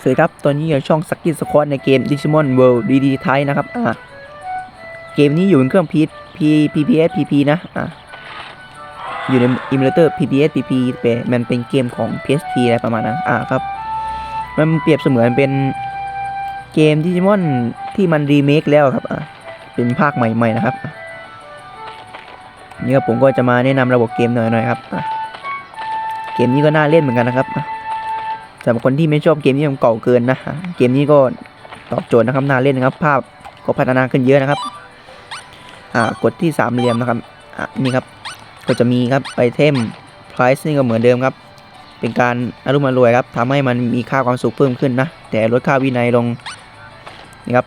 สวัสดีครับ ตอนนี้อยู่ช่องสกินสควอตในเกม Digimon World DD ไทยนะครับ อ่า เกมนี้อยู่บนเครื่อง P P PPS PP นะ อ่า อยู่ใน Emulator PPS PP เป็นมันเป็นเกมของ PSP อะไรประมาณนั้น อ่าครับ มันเปรียบเสมือนเป็นเกม Digimon ที่มันรีเมคแล้วครับ อ่า เป็นภาคใหม่ๆนะครับ นี่ครับผมก็จะมาแนะนำระบบเกมหน่อยๆครับอะเกมนี้ก็น่าเล่นเหมือนกันนะครับำหรับคนที่ไม่ชอบเกมที่มันเก่าเกินนะ เกมนี้ก็ตอบโจทย์นะครับน่าเล่นนะครับ ภาพก็พัฒนาขึ้นเยอะนะครับ อ่ากดที่สามเหลี่ยมนะครับอะนี่ครับ ก็จะมีครับไอเทม price นี่ก็เหมือนเดิมครับ เป็นการอารมณ์รวยครับทำให้มันมีค่าความสุขเพิ่มขึ้นนะ แต่ลดค่าวินัยลงนี่ครับ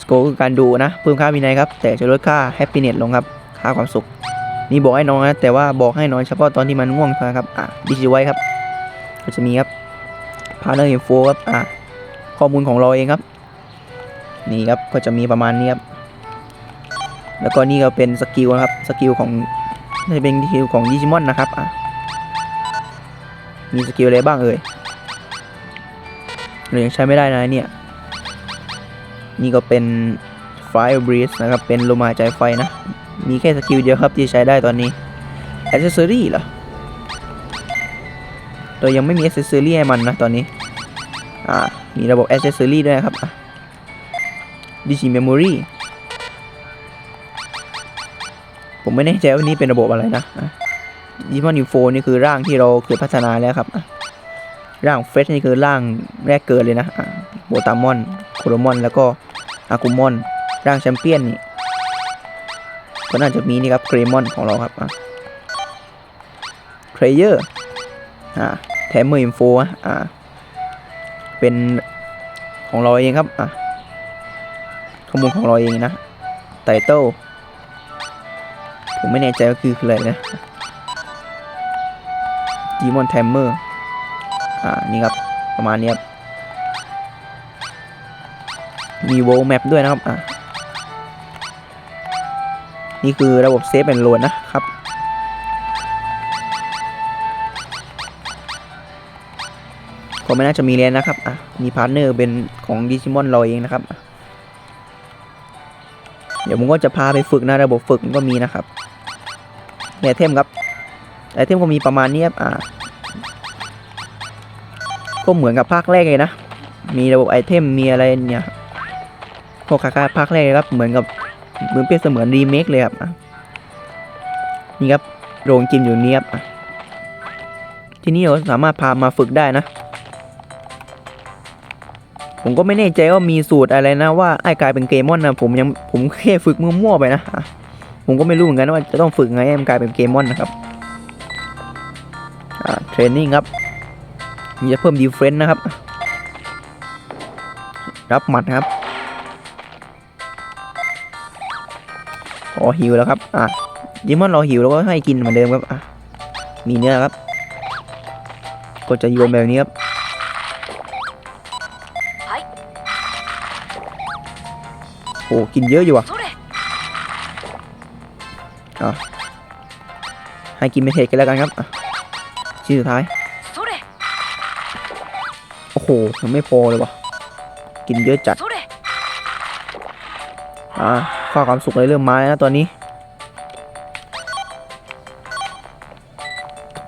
สโกคือการดูนะเพิ่มค่าวินัยครับ แต่จะลดค่า happiness ลงครับ ค่าความสุข นี่บอกให้น้อนนะแต่ว่าบอกให้น้อนเฉพาะตอนที่มันง่วงเท่านั้นครับอะดิจิไว้ครับ ก็จะมีครับ พาร์เนอร์อินโฟครับอะข้อมูลของเราเองครับ นี่ครับก็จะมีประมาณนี้ครับ แล้วก็นี่ก็เป็นสกิลนะครับสกิลของน่าจะเป็นสกิลของดิจิมอนนะครับอะมีสกิลอะไรบ้างเอ่ยเรายังใช้ไม่ได้นะเนี่ย นี่ก็เป็น Fire Breeze นะครับ เป็นลมหายใจไฟนะ มีแค่สกิลเดียวครับที่ใช้ได้ตอนนี้ Accessory เหรอ เรายังไม่มี accessory ให้มันนะตอนนี้ อ่า มีระบบ accessory ด้วยครับ Digi Memory ผมไม่แน่ใจว่านี้เป็นระบบอะไรนะดิมอนิโฟนี่คือร่างที่เราเคยพัฒนาแล้วครับร่างเฟสนี่คือร่างแรกเกิดเลยนะโบตามอน โคโรมอน แล้วก็อากุมอน ร่างแชมเปี้ยนนี่ก็น่าจะมีนี่ครับเกรมอนของเราครับเทรเยอร์ อ่าแถมมืออินโฟอะอ่าเป็นของเราเองครับอะข้อมูลของเราเองนะไตเติลผมไม่แน่ใจว่าคืออะไรนะดีมอนแทมเมอร์อ่านี่ครับประมาณนี้ครับมีโวลแมปด้วยนะครับอะนี่คือระบบเซฟแอนโหลดนะครับ ก็ไม่น่าจะมีเรียนนะครับอะมีพาร์ทเนอร์เป็นของดิจิมอนเราเองนะครับ เดี๋ยวผมก็จะพาไปฝึกนะระบบฝึกมันก็มีนะครับไอเทมครับไอเทมก็มีประมาณนี้ครับอ่าก็เหมือนกับภาคแรกเลยนะ มีระบบไอเทมมีอะไรเนี่ยพวกคล้าภาคแรกครับเหมือนกับเหมือนเป็นเสมือนรีเมคเลยครับอะนี่ครับโรงจิมอยู่เนี้ยครับอะที่นี่เราสามารถพามาฝึกได้นะ ผมก็ไม่แน่ใจว่ามีสูตรอะไรนะว่าไอ้กลายเป็นเกมอนนะผมยังผมแค่ฝึกมั่วๆไปนะอะผมก็ไม่รู้เหมือนกันว่าจะต้องฝึกไงให้มันกลายเป็นเกมอนนะครับเทรนนิ่งครับมีจะเพิ่มดีเฟนต์นะครับ รับหมัดครับอ๋อหิวแล้วครับอะดิมอนเราหิวแล้วก็ให้กินเหมือนเดิมครับอะมีเนื้อครับ ก็จะโยนแบบนี้ครับ โหกินเยอะอยู่วะอะให้กินไม่เทกันแล้วกันครับชิ้นสุดท้าย โอ้โหยังไม่พอเลยวะกินเยอะจัด อ่าข้าความสุขเลยเริ่มมาแล้วนะตอนนี้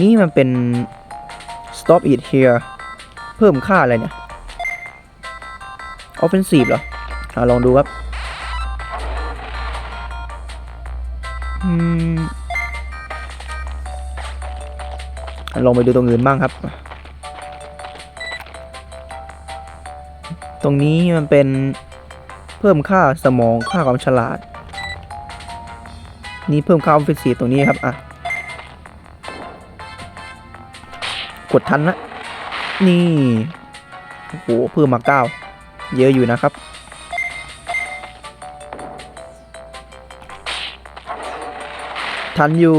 นี่มันเป็น stop it here เพิ่มค่าอะไรเนี่ย offensive เหรออลองดูครับ ลองไปดูตรงอื่นบ้างครับ ตรงนี้มันเป็นเพิ่มค่าสมองค่าความฉลาด นี่เพิ่มค่าออฟฟิศตรงนี้ครับ อะ กดทันนะนี่ โอ้โห เพิ่มมาเก้า เยอะอยู่นะครับ ชันอยู่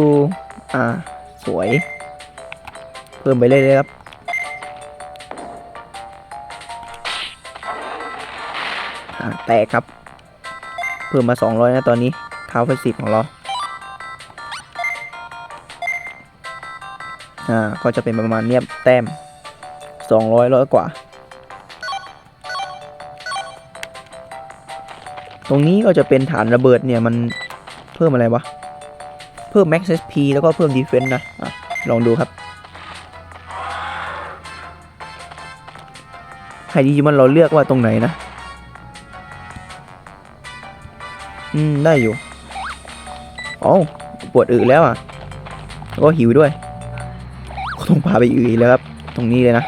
อ่า สวย เพิ่มไปเรื่อยๆครับ อ่า แตกครับ เพิ่มมาสองร้อยนะตอนนี้ เท้าไปสิบของเรา อ่า ก็จะเป็นประมาณเนี้ยแต้มสองร้อยร้อยกว่า ตรงนี้ก็จะเป็นฐานระเบิดเนี่ยมันเพิ่มอะไรวะ เพิ่ม max SP แล้วก็เพิ่ม defense นะอะลองดูครับให้ดีมันเราเลือกว่าตรงไหนนะ อืม ได้อยู่อ๋อปวดอึแล้วอะ แล้วก็หิวด้วยก็ต้องพาไปอึแล้วครับ ตรงนี้เลยนะ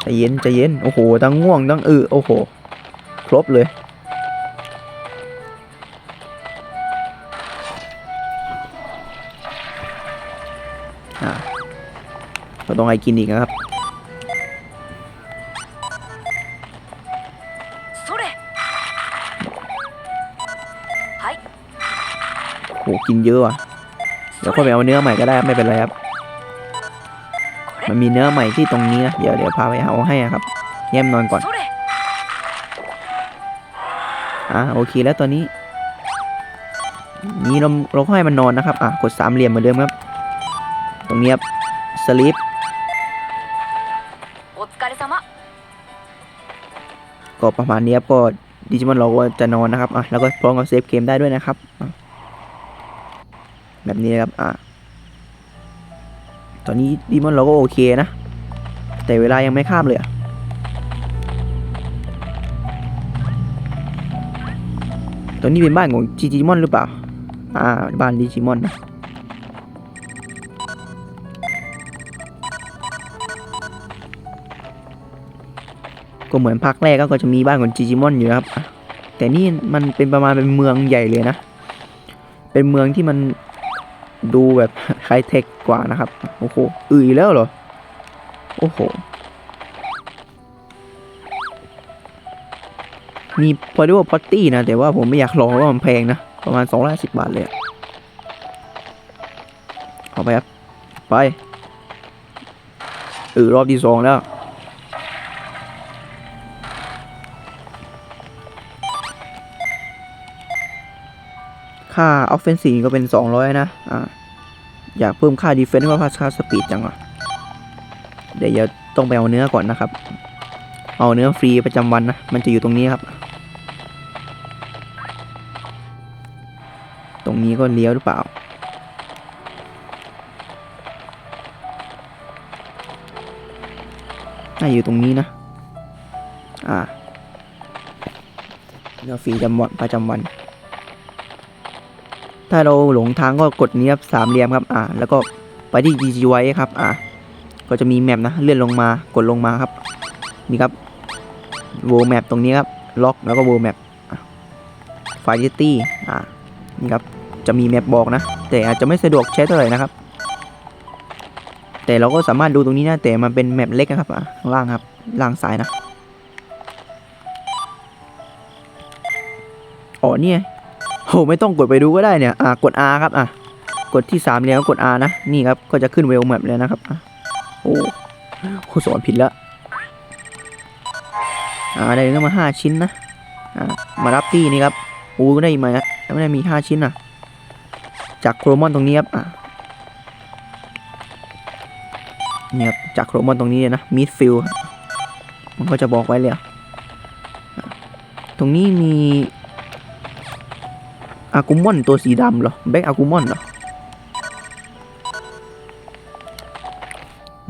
ใจเย็นใจเย็น โอ้โห ทั้งง่วง ทั้งอึโอ้โห ครบเลย เราต้องให้กินอีกนะครับโหกินเยอะว่ะ เดี๋ยวค่อยไปเอาเนื้อใหม่ก็ได้ไม่เป็นไรครับ มันมีเนื้อใหม่ที่ตรงนี้นะ เดี๋ยวเดี๋ยวพาไปเอาให้ครับ แย้มนอนก่อน อะโอเคแล้วตอนนี้นี่เราเราก็ให้มันนอนนะครับ อะกดสามเหลี่ยมเหมือนเดิมครับ ตรงนี้ครับสลิปก็ประมาณนี้ครับก็ดิจิมอนเราก็จะนอนนะครับ อะแล้วก็พร้อมกับเซฟเกมได้ด้วยนะครับ แบบนี้นะครับ อะตอนนี้ดิมอนเราก็โอเคนะ แต่เวลายังไม่ข้ามเลยอะ ตรงนี้เป็นบ้านของดิจิมอนหรือเปล่า อ่า บ้านดิจิมอนนะ ก็เหมือนภาคแรกก็จะมีบ้านของจิจิมอนอยู่นะครับ แต่นี่มันเป็นประมาณเป็นเมืองใหญ่เลยนะ เป็นเมืองที่มันดูแบบไฮเทคกว่านะครับ โอ้โหอือแล้วเหรอ โอ้โห มีพอเรีว่าพอตตี้นะ แต่ว่าผมไม่อยากลองเพราะว่ามันแพงนะ ประมาณ250บาทเลยเอาไปครับ ไปเออรอบที่สองแล้ว ค่า offensive ก็เป็น200นะ อ่า อยากเพิ่มค่า defense ก็ค่า speed จังอะ เดี๋ยวต้องไปเอาเนื้อก่อนนะครับ เอาเนื้อฟรีประจำวันนะ มันจะอยู่ตรงนี้ครับ นี้ก็เลี้ยวหรือเปล่า น่าอยู่ตรงนี้นะ อ่าเนื้อฟรีจำวันประจำวัน ถ้าเราหลงทางก็กดนี้ครับสามเหลี่ยมครับ อ่า แล้วก็ไปที่ DG ไว้ครับ อ่า ก็จะมีแมปนะ เลื่อนลงมา กดลงมาครับ นี่ครับโวแมปตรงนี้ครับ ล็อกแล้วก็โวแมปไฟตี้อ่า นี่ครับ จะมีแมปบอกนะ แต่อาจจะไม่สะดวกใช้เท่าไหร่นะครับ แต่เราก็สามารถดูตรงนี้นะแต่มันเป็นแมปเล็กนะครับอ่าข้างล่างครับล่างซ้ายนะอ๋อเนี่ยโหไม่ต้องกดไปดูก็ได้เนี่ยอ่ากด R ครับอะกดที่สามเหลี่ยมก็กด R นะนี่ครับก็จะขึ้นเวลแมปเลยนะครับอะโอ้โหสอนผิดแล้วอ่าได้เนื้อมาห้าชิ้นนะอ่ามารับตี้นี่ครับโอ้ได้มาไม่ได้มีห้าชิ้นอะ จากโครมอนตรงนี้ครับอะเนี่ยครับจากโครมอนตรงนี้เลยนะมิดฟิลมันก็จะบอกไว้เลยตรงนี้มีอากุมอนตัวสีดำเหรอแบ็กอากุมอนเหรอ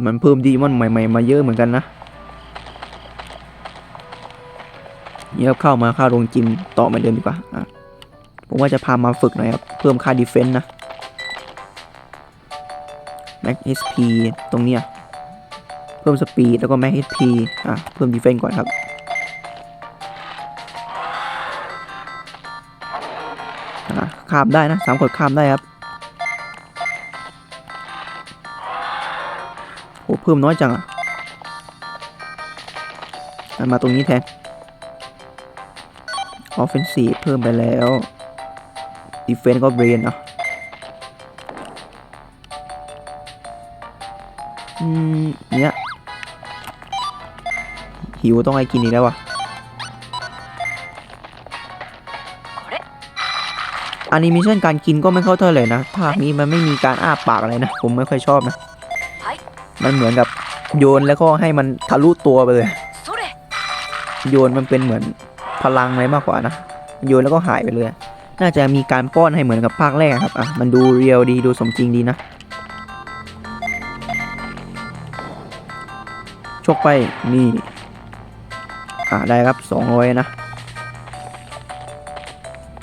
มันเพิ่มดีมอนใหม่ๆมาเยอะเหมือนกันนะเนี่ครับเข้ามาเข้าโรงจิมต่อเหมือนเดิมดีกว่าอะ ผมว่าจะพามาฝึกหน่อยครับ เพิ่มค่าดีเฟนต์นะแม็ก SP ตรงเนี้ยเพิ่มสปีดแล้วก็แม็ก SP อะ เพิ่มดีเฟนต์ก่อนครับ อะข้ามได้นะสามคนข้ามได้ครับโอ้เพิ่มน้อยจังอะมาตรงนี้แทน offensive เพิ่มไปแล้ว ดีเฟนก็เบรนเนาะอืมเนี้ยหิวต้องไอกินอีกแล้ววะอนิเมชันการกินก็ไม่เข้าเท่าเลยนะภาคนี้มันไม่มีการอ้าปากอะไรนะ ผมไม่ค่อยชอบนะ มันเหมือนกับโยนแล้วก็ให้มันทะลุตัวไปเลย โยนมันเป็นเหมือนพลังอะไรมากกว่านะ โยนแล้วก็หายไปเลย น่าจะมีการป้อนให้เหมือนกับภาคแรกครับอะมันดูเรียลดีดูสมจริงดีนะชกไปนี่อะได้ครับสองร้อยนะ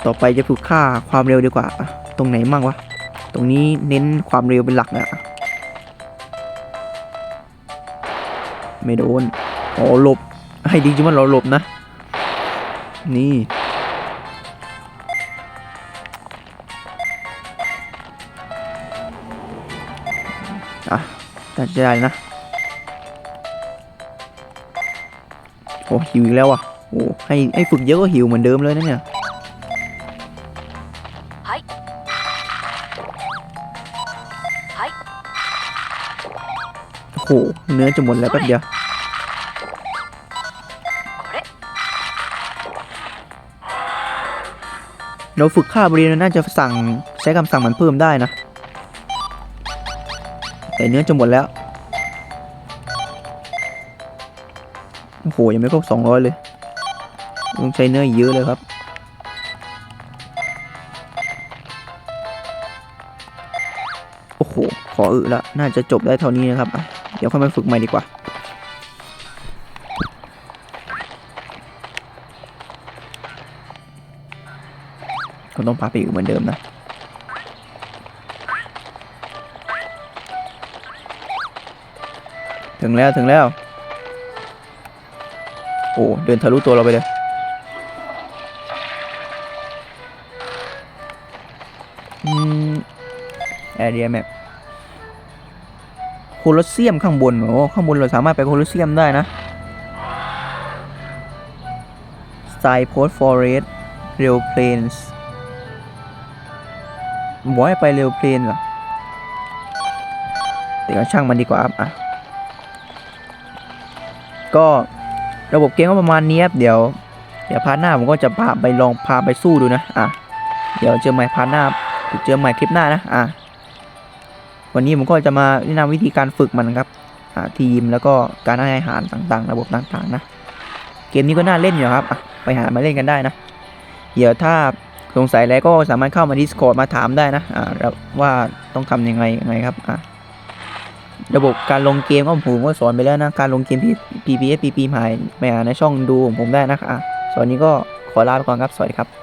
ต่อไปจะฝึกค่าความเร็วดีกว่า ตรงไหนมั่งวะ ตรงนี้เน้นความเร็วเป็นหลักนะ ไม่โดน อ๋อหลบ ให้ดิจิมอนเราหลบนะ นี่ น่าจะได้นะโอ้หิวอีกแล้วอะโอ้ให้ให้ฝึกเยอะก็หิวเหมือนเดิมเลยนะเนี่ยโอ้โหเนื้อจะหมดแล้วแป๊บเดียวเราฝึกค่าบริเวณน่าจะสั่งใช้คำสั่งมันเพิ่มได้นะ แต่เนื้อจะหมดแล้วโอ้โหยังไม่ครบสองร้อยเลยต้องใช้เนื้อเยอะเลยครับโอ้โหขออึละน่าจะจบได้เท่านี้นะครับ เดี๋ยวค่อยมาฝึกใหม่ดีกว่าก็ต้องพาไปอีกเหมือนเดิมนะ ถึงแล้วถึงแล้ว โอ้เดินทะลุตัวเราไปเลยอืมแอเรียแมปโคลอสเซียมข้างบนโอ้ข้างบนเราสามารถไปโคลอสเซียมได้นะสไตล์โพสฟอเรสเรลเพลนส์บอกให้ไปเร็วเพลนเหรอเดี๋ยวช่างมันดีกว่าครับอะ ก็ระบบเกมก็ประมาณนี้ครับเดี๋ยว เดี๋ยวพาร์ทหน้าผมก็จะพาไปลองพาไปสู้ดูนะอะเดี๋ยวเจอใหม่พาร์ทหน้าเจอใหม่คลิปหน้านะอะวันนี้ผมก็จะมาแนะนำวิธีการฝึกมันครับทีมแล้วก็การให้อาหารต่างๆ ระบบต่างๆนะเกมนี้ก็น่าเล่นอยู่ครับอะไปหามาเล่นกันได้นะเดี๋ยวถ้าสงสัยอะไรก็สามารถเข้ามา Discord มาถามได้นะอ่าแล้วว่าต้องทำยังไงยังไงครับอะ ระบบการลงเกมก็ผมก็สอนไปแล้วนะ การลงเกมที่ PPS PP หายไปหาในช่องดูของผมได้นะคะสอนนี้ก็ขอลาไปก่อนครับ สวัสดีครับ